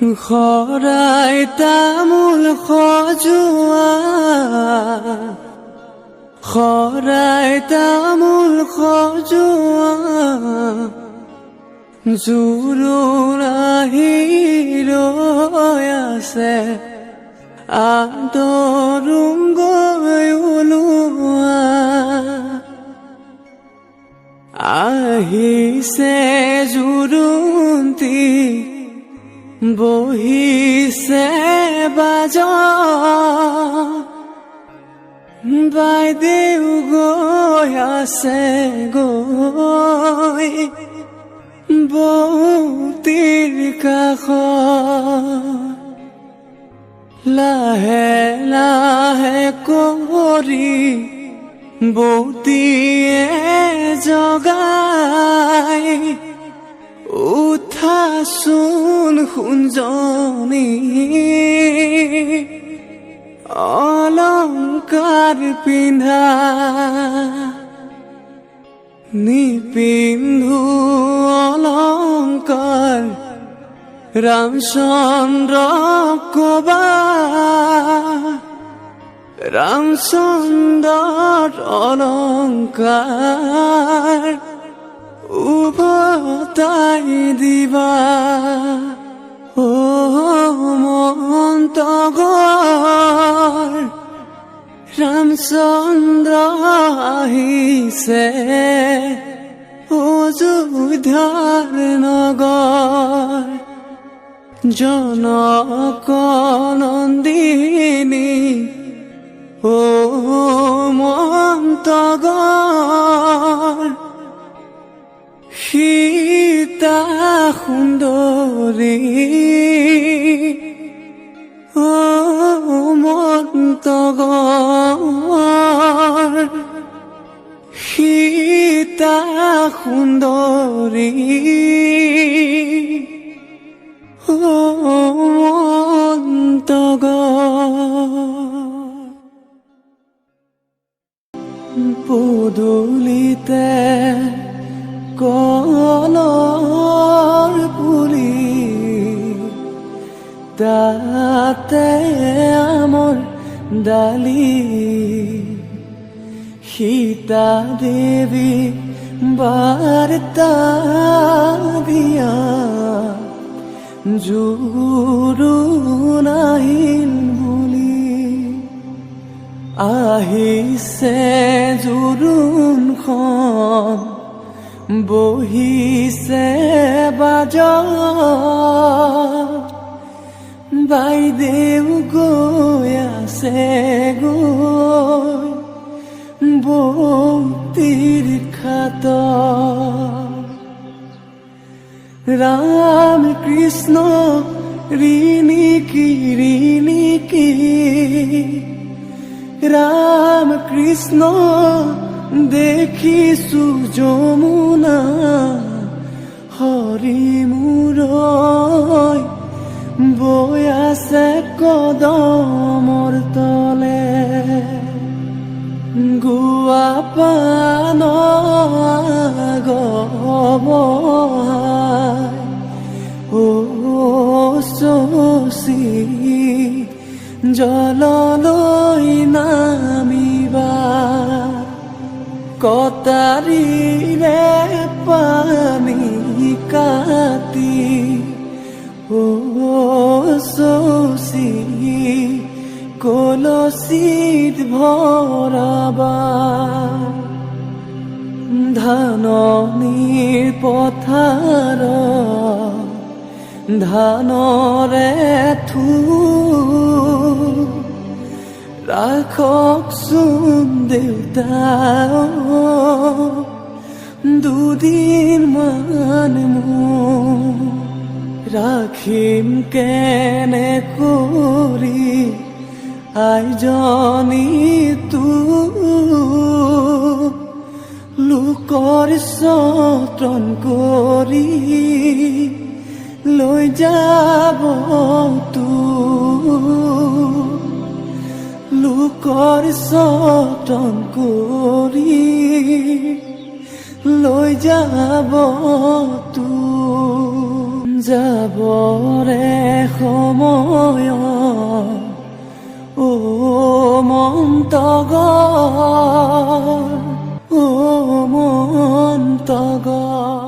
খৰাই তামোল সজোৱা খৰাই তামোল সজোৱা জোৰোণ আহি ৰৈ আছে আদৰুম গৈ আহিছে জোৰোন্তি বহিছে বাজ। বাইদেউ গৈ আছে গৈ বৌতিৰ কাষ। লাহে লাহে কৰি বৌতিয়ে জগাই। উঠাচোন শুঞ্জনী অলংকাৰ পিন্ধা নিপিন্ধু অলংকাৰ ৰামচন্দ্ৰ কবা ৰামচন্দ্ৰৰ অলংকাৰ উভতাই দিবা। ও মন্তগৰ ৰামচন্দ্ৰ আহিছে অযোধ্যাৰ নগৰ জনক নন্দিনী ও মন্তগৰ সীতা সুন্দৰী সুন্দৰী ও মন্তগৰ কলৰ পুলি তাতে আমৰ ডালি। সীতা দেৱী বাৰ্তা দিয়া জোৰো নাহিল বুলি। আহিছে জোৰোণখন বহিছে বাজ বাইদেউ গৈ আছে গৈ বৌতিৰ খাত ৰাম কৃষ্ণ ঋণিকি ঋণিকি ৰাম কৃষ্ণ দেখিছো যমুনা হৰি মূৰৈ বৈ আছে কদমৰ তলে। গুৱা পান শশী জললৈ নামিবা। কটাৰীৰে পানী কাটি ও শশী কলচিত ভৰাবা ধাননিৰ পথাৰ ধানৰে থু ৰাখকচোন দেউতা দুদিন মান ৰাখিম কেনে কৰি আইজনী তোৰ লোকৰ যতন কৰি লৈ যাব তো। লোকৰ চতন কৰি লৈ যাব তো। যাবৰে সময়। অমন্ত গ অমন্ত গড়